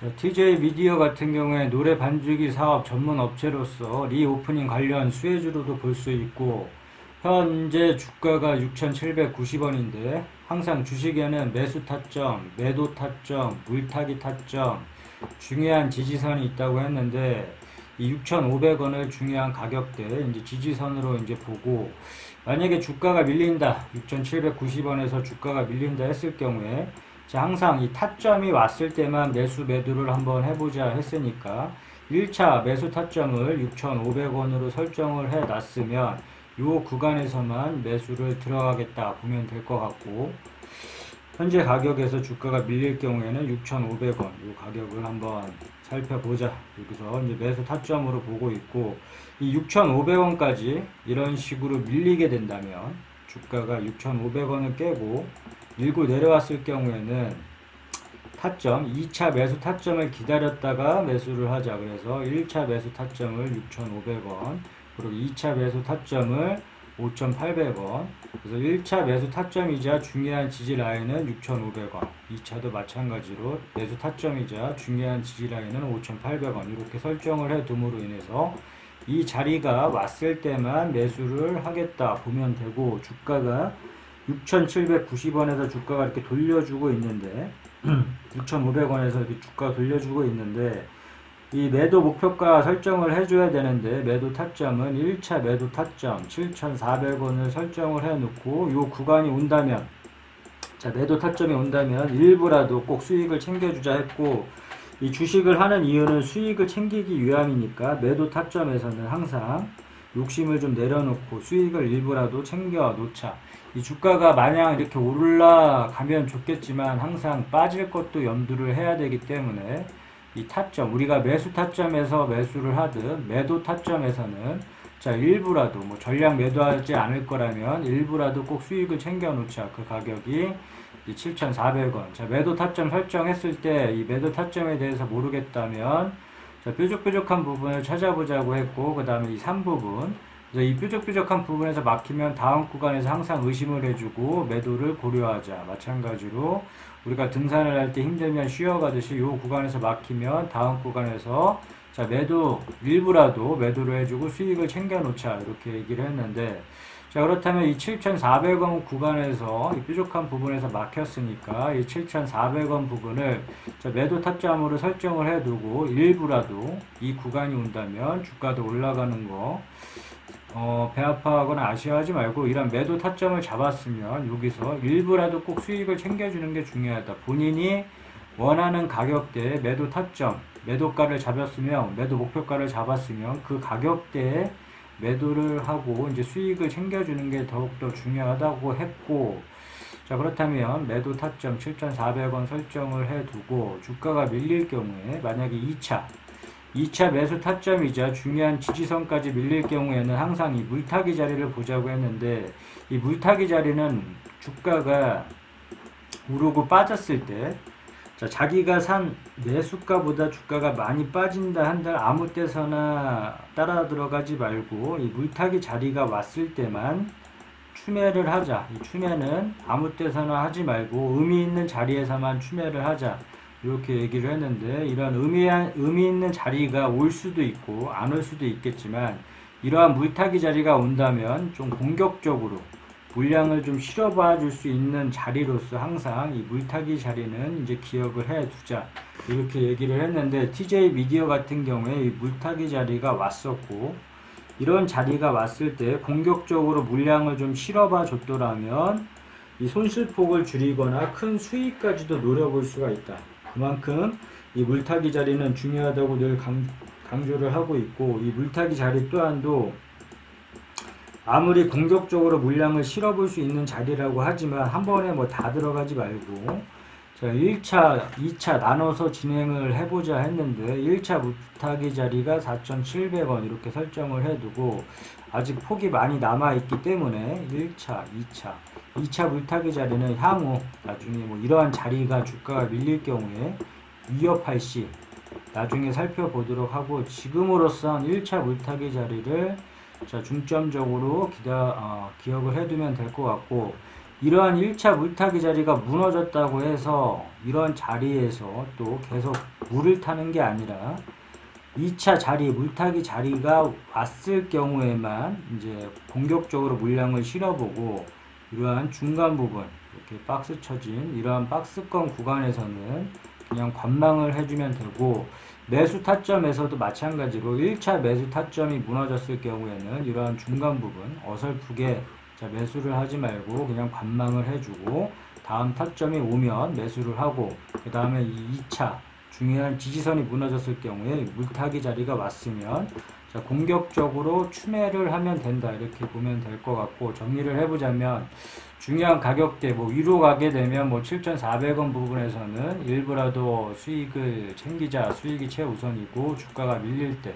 자, TJ 미디어 같은 경우에 노래 반주기 사업 전문 업체로서 리오프닝 관련 수혜주로도 볼 수 있고 현재 주가가 6,790원인데 항상 주식에는 매수 타점, 매도 타점, 물타기 타점 중요한 지지선이 있다고 했는데 이 6,500원을 중요한 가격대 이제 지지선으로 이제 보고 만약에 주가가 밀린다 6,790원에서 주가가 밀린다 했을 경우에 자, 항상 이 타점이 왔을 때만 매수 매도를 한번 해보자 했으니까 1차 매수 타점을 6,500원으로 설정을 해 놨으면 이 구간에서만 매수를 들어가겠다 보면 될 것 같고 현재 가격에서 주가가 밀릴 경우에는 6,500원 이 가격을 한번 살펴보자. 여기서 이제 매수 타점으로 보고 있고 이 6,500원까지 이런 식으로 밀리게 된다면 주가가 6,500원을 깨고 밀고 내려왔을 경우에는 타점 2차 매수 타점을 기다렸다가 매수를 하자. 그래서 1차 매수 타점을 6,500원 그리고 2차 매수 타점을 5,800원. 그래서 1차 매수 타점이자 중요한 지지 라인은 6,500원. 2차도 마찬가지로 매수 타점이자 중요한 지지 라인은 5,800원. 이렇게 설정을 해 둠으로 인해서 이 자리가 왔을 때만 매수를 하겠다 보면 되고 주가가 6,790원에서 주가가 이렇게 돌려주고 있는데 6,500원에서 이렇게 주가 돌려주고 있는데 이 매도 목표가 설정을 해줘야 되는데 매도 타점은 1차 매도 타점 7,400원을 설정을 해놓고 이 구간이 온다면 자 매도 타점이 온다면 일부라도 꼭 수익을 챙겨주자 했고 이 주식을 하는 이유는 수익을 챙기기 위함이니까 매도 타점에서는 항상 욕심을 좀 내려놓고 수익을 일부라도 챙겨 놓자. 이 주가가 마냥 이렇게 올라가면 좋겠지만 항상 빠질 것도 염두를 해야 되기 때문에 이 타점 우리가 매수 타점에서 매수를 하든 매도 타점에서는 자 일부라도 뭐 전량 매도하지 않을 거라면 일부라도 꼭 수익을 챙겨 놓자 그 가격이 7,400원 자 매도 타점 설정했을 때 이 매도 타점에 대해서 모르겠다면 자 뾰족뾰족한 부분을 찾아보자고 했고 그 다음에 이 3부분. 이 뾰족뾰족한 부분에서 막히면 다음 구간에서 항상 의심을 해주고 매도를 고려하자. 마찬가지로 우리가 등산을 할 때 힘들면 쉬어가듯이 이 구간에서 막히면 다음 구간에서 자 매도 일부라도 매도를 해주고 수익을 챙겨 놓자. 이렇게 얘기를 했는데 자 그렇다면 이 7,400원 구간에서 이 뾰족한 부분에서 막혔으니까 이 7,400원 부분을 자 매도 타점으로 설정을 해두고 일부라도 이 구간이 온다면 주가도 올라가는 거 어, 배 아파하거나 아쉬워하지 말고 이런 매도 타점을 잡았으면 여기서 일부라도 꼭 수익을 챙겨주는 게 중요하다. 본인이 원하는 가격대에 매도 타점, 매도가를 잡았으면 매도 목표가를 잡았으면 그 가격대에 매도를 하고 이제 수익을 챙겨주는 게 더욱더 중요하다고 했고 자 그렇다면 매도 타점 7,400원 설정을 해두고 주가가 밀릴 경우에 만약에 2차 2차 매수 타점이자 중요한 지지선까지 밀릴 경우에는 항상 이 물타기 자리를 보자고 했는데 이 물타기 자리는 주가가 오르고 빠졌을 때 자, 자기가 산 매수가보다 주가가 많이 빠진다 한들 아무 때서나 따라 들어가지 말고 이 물타기 자리가 왔을 때만 추매를 하자. 이 추매는 아무 때서나 하지 말고 의미 있는 자리에서만 추매를 하자. 이렇게 얘기를 했는데 이런 의미한, 의미 있는 자리가 올 수도 있고 안 올 수도 있겠지만 이러한 물타기 자리가 온다면 좀 공격적으로 물량을 좀 실어봐 줄 수 있는 자리로서 항상 이 물타기 자리는 이제 기억을 해 두자 이렇게 얘기를 했는데 TJ 미디어 같은 경우에 이 물타기 자리가 왔었고 이런 자리가 왔을 때 공격적으로 물량을 좀 실어봐 줬더라면 이 손실폭을 줄이거나 큰 수익까지도 노려볼 수가 있다. 그만큼 이 물타기 자리는 중요하다고 늘 강, 강조를 하고 있고 이 물타기 자리 또한도 아무리 공격적으로 물량을 실어볼 수 있는 자리라고 하지만 한 번에 뭐 다 들어가지 말고 자 1차, 2차 나눠서 진행을 해보자 했는데 1차 물타기 자리가 4,700원 이렇게 설정을 해두고 아직 폭이 많이 남아있기 때문에 1차, 2차 2차 물타기 자리는 향후 나중에 뭐 이러한 자리가 주가가 밀릴 경우에 위협할 시 나중에 살펴보도록 하고 지금으로선 1차 물타기 자리를 자 중점적으로 기다, 어, 기억을 해두면 될 것 같고 이러한 1차 물타기 자리가 무너졌다고 해서 이런 자리에서 또 계속 물을 타는 게 아니라 2차 자리, 물타기 자리가 왔을 경우에만 이제 공격적으로 물량을 실어보고 이러한 중간 부분, 이렇게 박스 쳐진 이러한 박스권 구간에서는 그냥 관망을 해주면 되고 매수 타점에서도 마찬가지로 1차 매수 타점이 무너졌을 경우에는 이러한 중간 부분 어설프게 자, 매수를 하지 말고 그냥 관망을 해주고 다음 타점이 오면 매수를 하고 그 다음에 이 2차 중요한 지지선이 무너졌을 경우에 물타기 자리가 왔으면 자, 공격적으로 추매를 하면 된다. 이렇게 보면 될 것 같고 정리를 해보자면 중요한 가격대 뭐 위로 가게 되면 뭐 7,400원 부분에서는 일부라도 수익을 챙기자 수익이 최우선이고 주가가 밀릴 때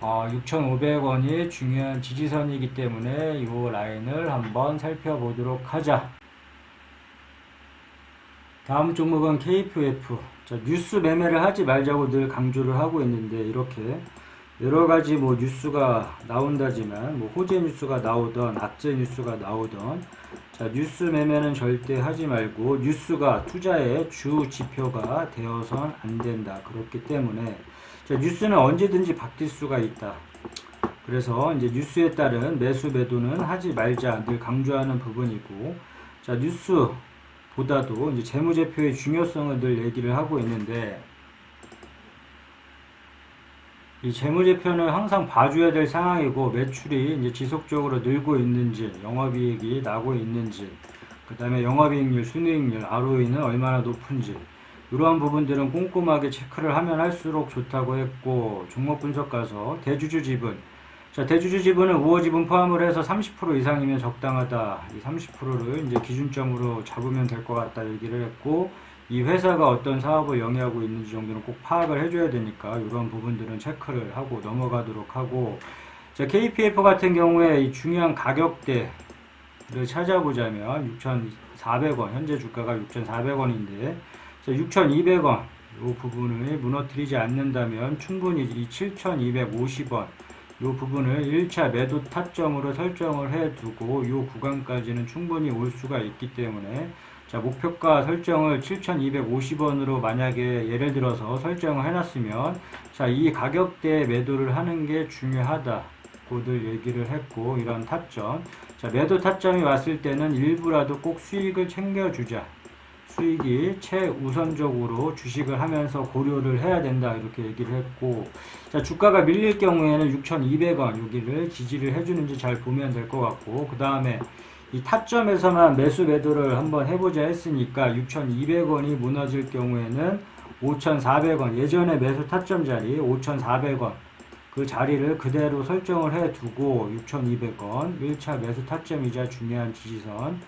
어, 6,500원이 중요한 지지선이기 때문에 이 라인을 한번 살펴보도록 하자. 다음 종목은 KPF. 자, 뉴스 매매를 하지 말자고 늘 강조를 하고 있는데 이렇게 여러 가지 뭐 뉴스가 나온다지만 뭐 호재 뉴스가 나오던 악재 뉴스가 나오던 자, 뉴스 매매는 절대 하지 말고 뉴스가 투자의 주 지표가 되어선 안 된다. 그렇기 때문에 자, 뉴스는 언제든지 바뀔 수가 있다. 그래서 이제 뉴스에 따른 매수 매도는 하지 말자 늘 강조하는 부분이고 자 뉴스보다도 이제 재무제표의 중요성을 늘 얘기를 하고 있는데 이 재무제표는 항상 봐줘야 될 상황이고 매출이 이제 지속적으로 늘고 있는지 영업이익이 나고 있는지 그 다음에 영업이익률, 순이익률, ROE는 얼마나 높은지 이러한 부분들은 꼼꼼하게 체크를 하면 할수록 좋다고 했고 종목 분석 가서 대주주 지분. 자 대주주 지분은 우호 지분 포함을 해서 30% 이상이면 적당하다. 이 30%를 이제 기준점으로 잡으면 될 것 같다 얘기를 했고 이 회사가 어떤 사업을 영위하고 있는지 정도는 꼭 파악을 해줘야 되니까 이런 부분들은 체크를 하고 넘어가도록 하고 자 KPF 같은 경우에 이 중요한 가격대를 찾아보자면 6,400원 현재 주가가 6,400원인데 6,200원 이 부분을 무너뜨리지 않는다면 충분히 이 7,250원 이 부분을 1차 매도 타점으로 설정을 해 두고 이 구간까지는 충분히 올 수가 있기 때문에 자 목표가 설정을 7,250원으로 만약에 예를 들어서 설정을 해놨으면 자 이 가격대에 매도를 하는 게 중요하다. 고들 얘기를 했고 이런 타점. 자 매도 타점이 왔을 때는 일부라도 꼭 수익을 챙겨주자. 수익이 최우선적으로 주식을 하면서 고려를 해야 된다. 이렇게 얘기를 했고. 자 주가가 밀릴 경우에는 6,200원 여기를 지지를 해주는지 잘 보면 될 것 같고 그 다음에 이 타점에서만 매수 매도를 한번 해보자 했으니까 6,200원이 무너질 경우에는 5,400원 예전에 매수 타점 자리 5,400원 그 자리를 그대로 설정을 해 두고 6,200원 1차 매수 타점이자 중요한 지지선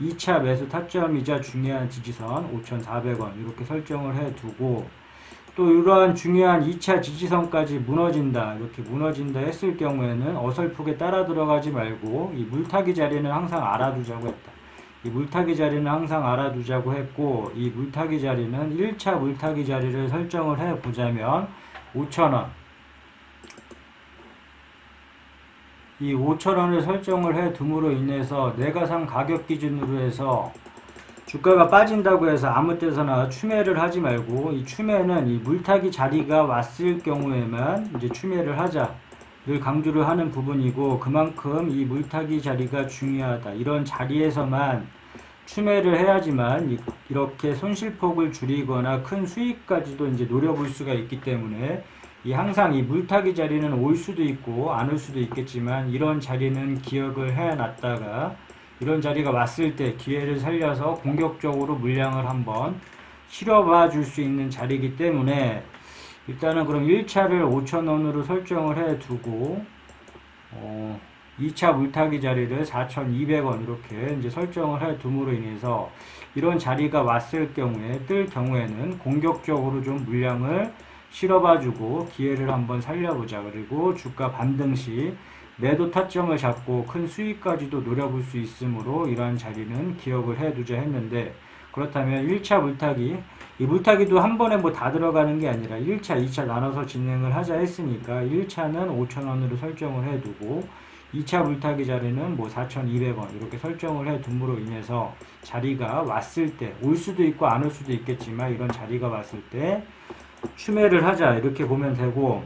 2차 매수 타점이자 중요한 지지선 5,400원 이렇게 설정을 해 두고 또 이러한 중요한 2차 지지선까지 무너진다 이렇게 무너진다 했을 경우에는 어설프게 따라 들어가지 말고 이 물타기 자리는 항상 알아두자고 했다. 이 물타기 자리는 항상 알아두자고 했고 이 물타기 자리는 1차 물타기 자리를 설정을 해 보자면 5,000원. 이 5,000원을 설정을 해 둠으로 인해서 내가 산 가격 기준으로 해서 주가가 빠진다고 해서 아무 때서나 추매를 하지 말고 이 추매는 이 물타기 자리가 왔을 경우에만 이제 추매를 하자를 강조를 하는 부분이고 그만큼 이 물타기 자리가 중요하다. 이런 자리에서만 추매를 해야지만 이- 이렇게 손실폭을 줄이거나 큰 수익까지도 이제 노려볼 수가 있기 때문에 이 항상 이 물타기 자리는 올 수도 있고 안 올 수도 있겠지만 이런 자리는 기억을 해놨다가 이런 자리가 왔을 때 기회를 살려서 공격적으로 물량을 한번 실어봐 줄 수 있는 자리이기 때문에 일단은 그럼 1차를 5,000원으로 설정을 해 두고 어 2차 물타기 자리를 4,200원 이렇게 이제 설정을 해 둠으로 인해서 이런 자리가 왔을 경우에 뜰 경우에는 공격적으로 좀 물량을 실어봐주고 기회를 한번 살려보자. 그리고 주가 반등 시 매도 타점을 잡고 큰 수익까지도 노려볼 수 있으므로 이러한 자리는 기억을 해두자 했는데 그렇다면 1차 물타기 이 물타기도 한 번에 뭐 다 들어가는 게 아니라 1차, 2차 나눠서 진행을 하자 했으니까 1차는 5,000원으로 설정을 해두고 2차 물타기 자리는 뭐 4,200원 이렇게 설정을 해 둠으로 인해서 자리가 왔을 때 올 수도 있고 안 올 수도 있겠지만 이런 자리가 왔을 때 추매를 하자 이렇게 보면 되고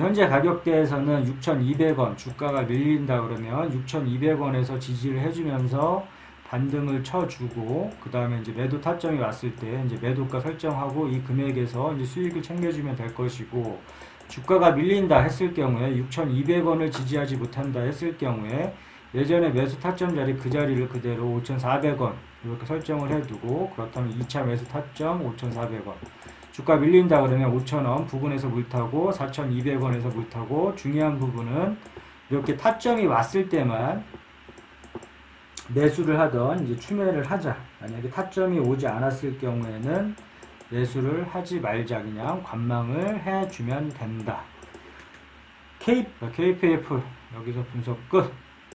현재 가격대에서는 6,200원 주가가 밀린다 그러면 6,200원에서 지지를 해주면서 반등을 쳐주고 그 다음에 이제 매도 타점이 왔을 때 이제 매도가 설정하고 이 금액에서 이제 수익을 챙겨주면 될 것이고 주가가 밀린다 했을 경우에 6,200원을 지지하지 못한다 했을 경우에 예전에 매수 타점 자리 그 자리를 그대로 5,400원 이렇게 설정을 해두고 그렇다면 2차 매수 타점 5,400원 주가 밀린다 그러면 5,000원 부분에서 물타고 4,200원에서 물타고 중요한 부분은 이렇게 타점이 왔을 때만 매수를 하던 이제 추매를 하자. 만약에 타점이 오지 않았을 경우에는 매수를 하지 말자. 그냥 관망을 해주면 된다. K, KPF 여기서 분석 끝.